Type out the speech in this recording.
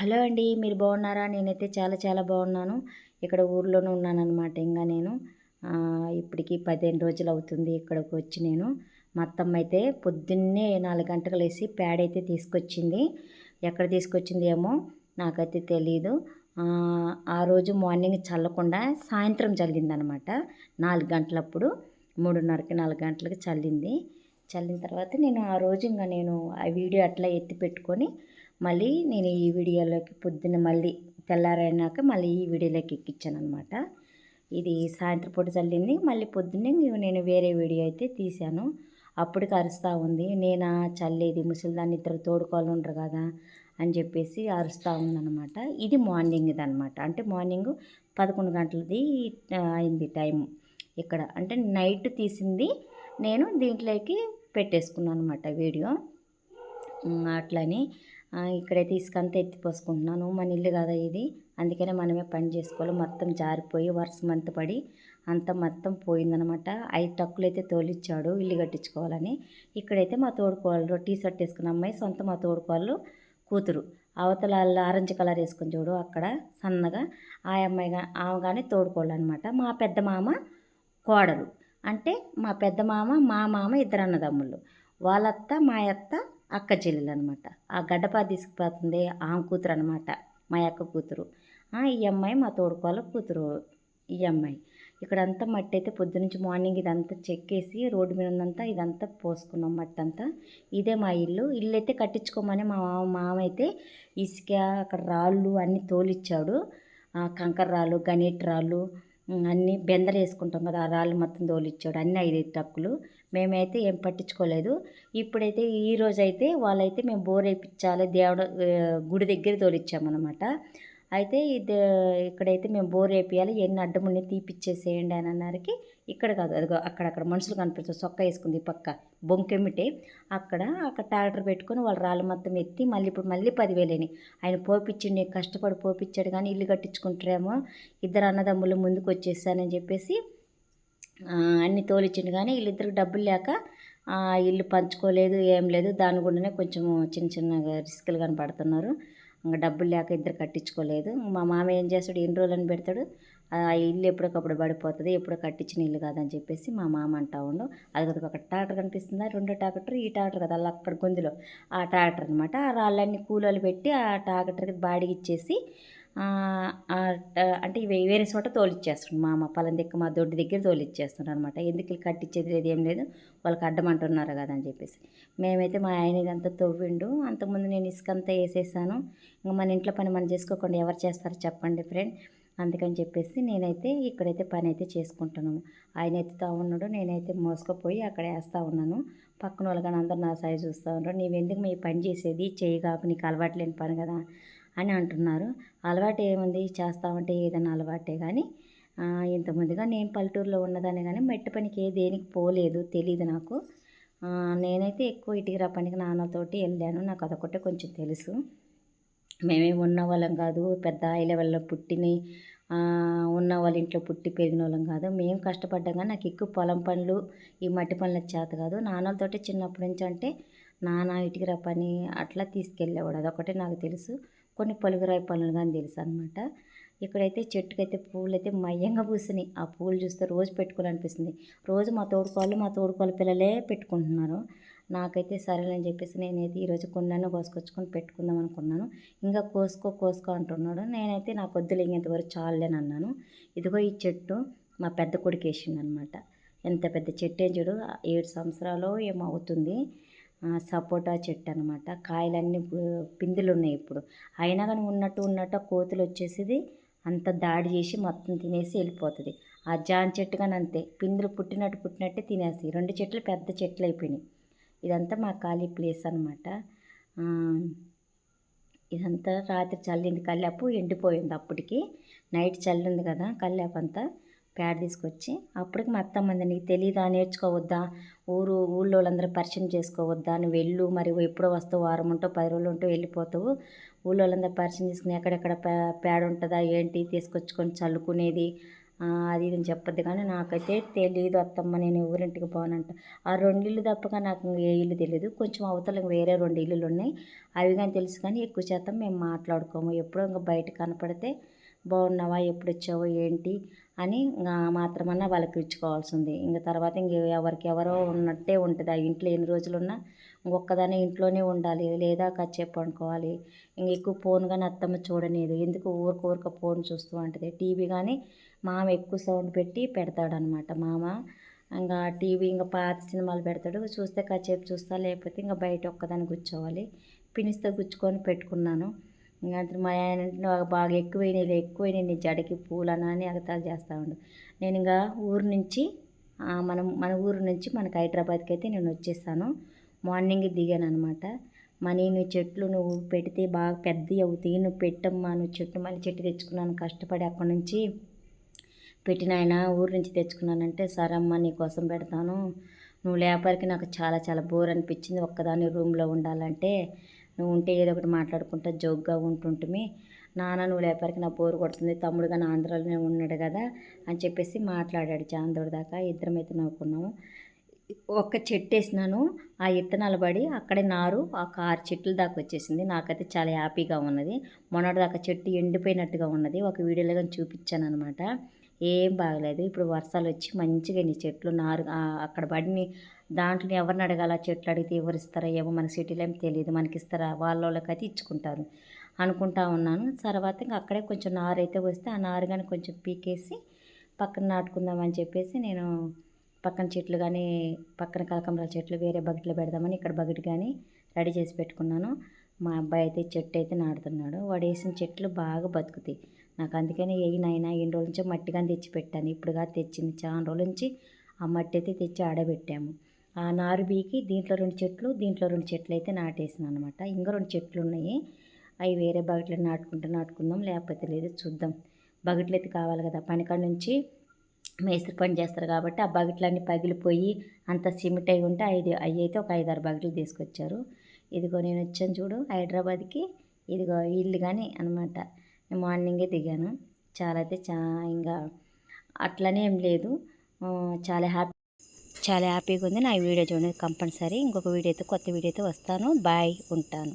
Hello అండి మీరు బాగున్నారా? నేనైతే చాలా చాలా బాగున్నాను. ఇక్కడ ఊర్లోనే ఉన్నానన్నమాట ఇంకా నేను. ఇప్పటికి పదిహేను రోజులు అవుతుంది ఇక్కడికి వచ్చి నేను. మా అత్తమ్మ అయితే పొద్దున్నే నాలుగు గంటలకు వేసి పేడ అయితే తీసుకొచ్చింది. ఎక్కడ తీసుకొచ్చింది ఏమో నాకైతే తెలియదు ఆ, రోజు మార్నింగ్ చల్లకుండా సాయంత్రం చల్లిందనమాట నాలుగు గంటలప్పుడు మూడున్నరకి నాలుగు గంటలకి చల్లింది. చల్లిన తర్వాత నేను ఆ రోజు ఇంకా నేను ఆ వీడియో అట్లా ఎత్తి పెట్టుకొని మళ్ళీ నేను ఈ వీడియోలోకి పొద్దున్న మళ్ళీ తెల్లారైనాక మళ్ళీ ఈ వీడియోలోకి ఎక్కించాను అనమాట ఇది సాయంత్రం పూట చల్లింది మళ్ళీ పొద్దున్నే నేను వేరే వీడియో అయితే తీశాను. అప్పటికి అరుస్తూ ఉంది నేనా చల్లేది ముసలిదాన్ని ఇద్దరు తోడుకోవాలి ఉండరు కదా అని చెప్పేసి అరుస్తూ ఉందన్నమాట. ఇది మార్నింగ్ అనమాట అంటే మార్నింగ్ పదకొండు గంటలది అయింది టైం ఇక్కడ. అంటే నైట్ తీసింది నేను దీంట్లోకి పెట్టేసుకున్నాను అనమాట వీడియో అట్లని ఇక్కడైతే ఇసుకంతా ఎత్తిపోసుకుంటున్నాను మన ఇల్లు కదా ఇది. అందుకనే మనమే పని చేసుకోవాలి. మొత్తం జారిపోయి వర్షం అంత పడి అంతా మొత్తం పోయిందనమాట. ఐదు టక్కులు అయితే తోలిచ్చాడు ఇల్లు కట్టించుకోవాలని. ఇక్కడైతే మా తోడుకోళ్ళు టీ షర్ట్ వేసుకున్న అమ్మాయి సొంత మా తోడుకోళ్ళు కూతురు. అవతల ఆరెంజ్ కలర్ వేసుకుని చూడు అక్కడ సన్నగా. ఆ అమ్మాయి గా- ఆమె కానీ తోడుకోళ్ళు అనమాట మా పెద్ద మామ కోడలు. అంటే మా పెద్ద మామ మా మామ ఇద్దరు అన్నదమ్ముళ్ళు వాళ్ళత్త మా అత్త అక్క చెల్లెలు అనమాట ఆ గడ్డపా తీసుకుపోతుంది ఆమె కూతురు అనమాట మా అక్క కూతురు. ఈ అమ్మాయి మా తోడుకోవాల కూతురు ఈ అమ్మాయి. ఇక్కడంతా మట్టి అయితే పొద్దునుంచి మార్నింగ్ ఇదంతా చెక్కేసి రోడ్డు మీద ఉందంతా ఇదంతా పోసుకున్నాం మట్టి అంతా ఇదే మా ఇల్లు. ఇల్లు అయితే కట్టించుకోమని మా మామ మామ అయితే ఇసుక అక్కడ రాళ్ళు అన్నీ తోలిచ్చాడు. కంకర రాళ్ళు గణేట్ రాళ్ళు అన్నీ బెందలు వేసుకుంటాం కదా ఆ రాళ్ళు మొత్తం తోలిచ్చాడు అన్ని ఐదైదు టక్కులు. మేమైతే ఏం పట్టించుకోలేదు. ఇప్పుడైతే ఈ రోజైతే వాళ్ళైతే మేము బోర్ వేయించాలి దేవుడు గుడి దగ్గర తోలిచ్చామన్నమాట. అయితే ఇది ఇక్కడైతే మేము బోర్ వేపియాలి ఎన్ని అడ్డముని తీపిచ్చేసేయండి అని అన్నారికి ఇక్కడ కాదు అదిగో అక్కడక్కడ మనుషులు కనిపిస్తుంది సొక్క వేసుకుంది ఈ పక్క బొంకెమిటే అక్కడ అక్కడ ట్రాక్టర్ పెట్టుకొని వాళ్ళు రాళ్ళు మొత్తం ఎత్తి మళ్ళీ ఇప్పుడు మళ్ళీ పదివేలేని ఆయన పోపిచ్చిండి కష్టపడి పోపిచ్చాడు కానీ ఇల్లు కట్టించుకుంటారేమో ఇద్దరు అన్నదమ్ములు ముందుకు వచ్చేసానని చెప్పేసి అన్నీ అన్ని తోలిచ్చిండు కానీ వీళ్ళిద్దరికి డబ్బులు లేక ఇల్లు పంచుకోలేదు ఏం లేదు దాని గుండానే కొంచెం చిన్న చిన్నగా రిస్కులు కనపడుతున్నారు. ఇంకా డబ్బులు లేక ఇద్దరు కట్టించుకోలేదు. మా మామ ఏం చేస్తాడు? ఎన్ని రోజులని పెడతాడు? ఆ ఇల్లు ఎప్పటికప్పుడు పడిపోతుంది. ఎప్పుడో కట్టించిన ఇల్లు కాదని చెప్పేసి మా మామ అంటా ఉండు. అది ఒక ట్రాక్టర్ కనిపిస్తుందా? రెండో ట్రాక్టర్ ఈ ట్రాక్టర్ కదా అలా అక్కడ గొంతులో. ఆ ట్రాక్టర్ అనమాట ఆ రాళ్ళన్నీ కూలోలు పెట్టి ఆ ట్రాక్టర్కి బాడిగి ఇచ్చేసి అంటే ఇవి వేరే చోట తోలిచ్చేస్తుండు మా అమ్మ పొలం దగ్గర మా దొడ్డి దగ్గర తోలిచ్చేస్తుండ్రు అనమాట ఎందుకు కట్టించేది లేదు ఏం లేదు. వాళ్ళకి అడ్డమంటున్నారు కదా అని చెప్పేసి. మేమైతే మా ఆయన ఇదంతా తవ్విండు. అంతకుముందు నేను ఇసుకంతా వేసేసాను. ఇంకా మన ఇంట్లో పని మనం చేసుకోకుండా ఎవరు చేస్తారో చెప్పండి ఫ్రెండ్. అందుకని చెప్పేసి నేనైతే ఇక్కడైతే పని అయితే చేసుకుంటున్నాను. ఆయన ఎత్తుతా ఉన్నాడు నేనైతే మోసుకుపోయి అక్కడ వేస్తూ ఉన్నాను. పక్కన వాళ్ళు కానీ అందరు నా సైజ్ చూస్తూ ఉన్నారు. నీవెందుకు మీ పని చేసేది? చేయి కాకు నీకు అలవాటు లేని పని కదా. అని అంటున్నారు. అలవాటు ఏముంది? చేస్తామంటే ఏదైనా అలవాటే కానీ ఇంతమందిగా ఇంతకుముందుగా నేను పల్లెటూరులో ఉన్నదాన్ని కానీ మెట్టు పనికి ఏ దేనికి పోలేదు తెలియదు నాకు. నేనైతే ఎక్కువ ఇటుకరా పనికి నాన్నతోటి వెళ్ళాను. నాకు అదొకటే కొంచెం తెలుసు. మేమే ఉన్న వాళ్ళం కాదు. పెద్ద హై లెవెల్లో పుట్టిని ఉన్న వాళ్ళ ఇంట్లో పుట్టి పెరిగిన వాళ్ళం కాదు. మేము కష్టపడ్డాం కానీ నాకు ఎక్కువ పొలం పనులు ఈ మట్టి పనుల చేత కాదు. నాన్నలతోటి చిన్నప్పటి నుంచి అంటే నాన్న ఇటుకరా పని అట్లా తీసుకెళ్ళేవాడు. అదొకటే నాకు తెలుసు. కొన్ని పలుగురాయి పనులు కానీ తెలుసు అనమాట ఇక్కడైతే చెట్టుకైతే పూలు అయితే మయంగా పూసినాయి. ఆ పూలు చూస్తే రోజు పెట్టుకోవాలనిపిస్తుంది. రోజు మా తోడుకోళ్ళు మా తోడుకోళ్ళ పిల్లలే పెట్టుకుంటున్నారు. నాకైతే సరేనని చెప్పేసి నేనైతే ఈరోజు కొన్నాను కోసుకొచ్చుకొని పెట్టుకుందాం అనుకున్నాను. ఇంకా కోసుకో కోసుకో అంటున్నాడు. నేనైతే నాకు వద్దులే ఇంతవరకు చాలులేని అన్నాను. ఇదిగో ఈ చెట్టు మా పెద్ద కొడుకు వేసిండనమాట ఎంత పెద్ద చెట్టు ఏం చూడు ఏడు సంవత్సరాలు ఏమో అవుతుంది. సపోటా చెట్టు అనమాట కాయలన్నీ పిందులు ఉన్నాయి ఇప్పుడు. అయినా కానీ ఉన్నట్టు ఉన్నట్టు ఆ కోతులు వచ్చేసి అంత దాడి చేసి మొత్తం తినేసి వెళ్ళిపోతుంది. ఆ జాన్ చెట్టు కానీ అంతే. పిందులు పుట్టినట్టు పుట్టినట్టే తినేస్తాయి. రెండు చెట్లు పెద్ద చెట్లు అయిపోయినాయి. ఇదంతా మా ఖాళీ ప్లేస్ అనమాట ఇదంతా రాత్రి చల్లింది కల్లాపు ఎండిపోయింది అప్పటికి. నైట్ చల్లింది కదా కల్లాపు అంతా ప్యాడ్ తీసుకొచ్చి అప్పటికి మా అత్తమ్మంది నీకు తెలీదా? నేర్చుకోవద్దా? ఊరు ఊళ్ళో వాళ్ళందరూ పరిచయం చేసుకోవద్దా? నువ్వు వెళ్ళు మరి ఎప్పుడో వస్తావు వారం ఉంటావు పది రోజులు ఉంటావు వెళ్ళిపోతావు. ఊళ్ళో వాళ్ళందరూ పరిచయం చేసుకుని ఎక్కడెక్కడ ప్యాడ్ ఉంటుందా? ఏంటి? తీసుకొచ్చుకొని చల్లుకునేది. అది ఇది చెప్పద్దు. కానీ నాకైతే తెలియదు అత్తమ్మ నేను ఊరింటికి పోనంట. ఆ రెండు ఇల్లు తప్పగా నాకు ఏ ఇల్లు తెలియదు కొంచెం అవతల వేరే రెండు ఇల్లులు ఉన్నాయి. అవి కానీ తెలుసు కానీ ఎక్కువ శాతం మేము మాట్లాడుకోము. ఎప్పుడో ఇంకా బయట కనపడితే బాగున్నావా ఎప్పుడు వచ్చావో ఏంటి? అని ఇంకా మాత్రమన్నా వాళ్ళకి ఇచ్చుకోవాల్సింది. ఇంకా తర్వాత ఇంక ఎవరికి ఎవరో ఉన్నట్టే ఉంటుంది. ఆ ఇంట్లో ఎన్ని రోజులు ఉన్నా ఇంట్లోనే ఉండాలి. లేదా కాసేపు అనుకోవాలి ఇంక ఎక్కువ ఫోన్ కానీ అత్తమ్మ చూడలేదు ఎందుకు ఊరికి ఊరిక ఫోన్ చూస్తూ ఉంటుంది. టీవీ కానీ మామ ఎక్కువ సౌండ్ పెట్టి పెడతాడనమాట మామ. ఇంకా టీవీ ఇంకా పాత సినిమాలు పెడతాడు. చూస్తే కాసేపు చూస్తా లేకపోతే ఇంకా బయట ఒక్కదాన్ని కూర్చోవాలి. పినిస్తే గుచ్చుకొని పెట్టుకున్నాను. అంతే మా ఆయన బాగా ఎక్కువైనాయి ఎక్కువైనాయి నీ జడకి పూలనా అని ఎగతాళి చేస్తూ ఉండు. నేను ఇంకా ఊరు నుంచి మనం మన ఊరు నుంచి మనకి హైదరాబాద్కి అయితే నేను వచ్చేసాను మార్నింగ్ దిగాను అనమాట మనీ నువ్వు చెట్లు నువ్వు పెడితే బాగా పెద్దవి అవుతాయి నువ్వు పెట్టమ్మా నువ్వు చెట్టు మళ్ళీ చెట్టు తెచ్చుకున్నాను కష్టపడి అక్కడి నుంచి పెట్టిన ఆయన ఊరు నుంచి తెచ్చుకున్నానంటే సరే అమ్మ నీ కోసం పెడతాను. నువ్వు లేపరికి నాకు చాలా చాలా బోర్ అనిపించింది ఒక్కదాని రూమ్లో ఉండాలంటే నువ్వు ఉంటే ఏదో ఒకటి మాట్లాడుకుంటా జోక్గా ఉంటుంటుమి. నాన్న నువ్వు లేపరికి నా బోరు కొడుతుంది. తమ్ముడుగా నా ఆంధ్రాలోనే ఉన్నాడు కదా అని చెప్పేసి మాట్లాడాడు చాందోడు దాకా. ఇద్దరం అయితే నవ్వుకున్నాము. ఒక్క చెట్టు వేసినాను ఆ ఇత్తనాలు పడి అక్కడే నారు ఆ ఆరు చెట్లు దాకా వచ్చేసింది. నాకైతే చాలా హ్యాపీగా ఉన్నది. మొన్నటి దాకా చెట్టు ఎండిపోయినట్టుగా ఉన్నది. ఒక వీడియోలో కానీ చూపించాను అనమాట ఏం బాగలేదు. ఇప్పుడు వర్షాలు వచ్చి మంచిగా నీ చెట్లు నారు అక్కడ పడిని దాంట్లో ఎవరిని అడగాల? చెట్లు అడిగితే ఎవరిస్తారా ఏమో మన సిటీలో ఏం తెలియదు. మనకి ఇస్తారా? వాళ్ళ వాళ్ళకైతే ఇచ్చుకుంటారు. అనుకుంటా ఉన్నాను. తర్వాత ఇంకా అక్కడే కొంచెం నారు అయితే వస్తే ఆ నారు కానీ కొంచెం పీకేసి పక్కన నాటుకుందామని చెప్పేసి నేను పక్కన చెట్లు కానీ పక్కన కలకంబరాల చెట్లు వేరే బకెట్లో పెడదామని ఇక్కడ బకెట్ కానీ రెడీ చేసి పెట్టుకున్నాను. మా అబ్బాయి అయితే చెట్టు అయితే నాటుతున్నాడు. వాడు వేసిన చెట్లు బాగా బతుకుతాయి. నాకు అందుకని వేయినైనా ఎన్ని రోజుల నుంచో మట్టిగా తెచ్చి పెట్టాను. ఇప్పుడుగా తెచ్చింది. చాలా రోజుల నుంచి ఆ మట్టి అయితే తెచ్చి ఆడబెట్టాము. ఆ నారు బీకి దీంట్లో రెండు చెట్లు దీంట్లో రెండు చెట్లు అయితే నాటేసాను అనమాట ఇంకా రెండు చెట్లు ఉన్నాయి అవి వేరే బకెట్లో నాటుకుంటే నాటుకుందాం లేకపోతే లేదు చూద్దాం. బకెట్లు అయితే కావాలి కదా. పనికాడ నుంచి మేస్త్రి పని చేస్తారు కాబట్టి ఆ బకెట్లన్నీ పగిలిపోయి అంత సిమెంట్ అయి ఉంటే ఐదు అవి అయితే ఒక ఐదారు బకెట్లు తీసుకొచ్చారు. ఇదిగో నేను వచ్చాను చూడు హైదరాబాద్కి. ఇదిగో ఇల్లు కానీ అనమాట. మార్నింగే దిగాను. చాలా అయితే చా ఇంకా అట్లనే ఏం లేదు. చాలా హ్యాపీ చాలా హ్యాపీగా ఉంది. నా వీడియో చూడండి కంపల్సరీ. ఇంకొక వీడియో అయితే కొత్త వీడియో అయితే వస్తాను. బాయ్. ఉంటాను.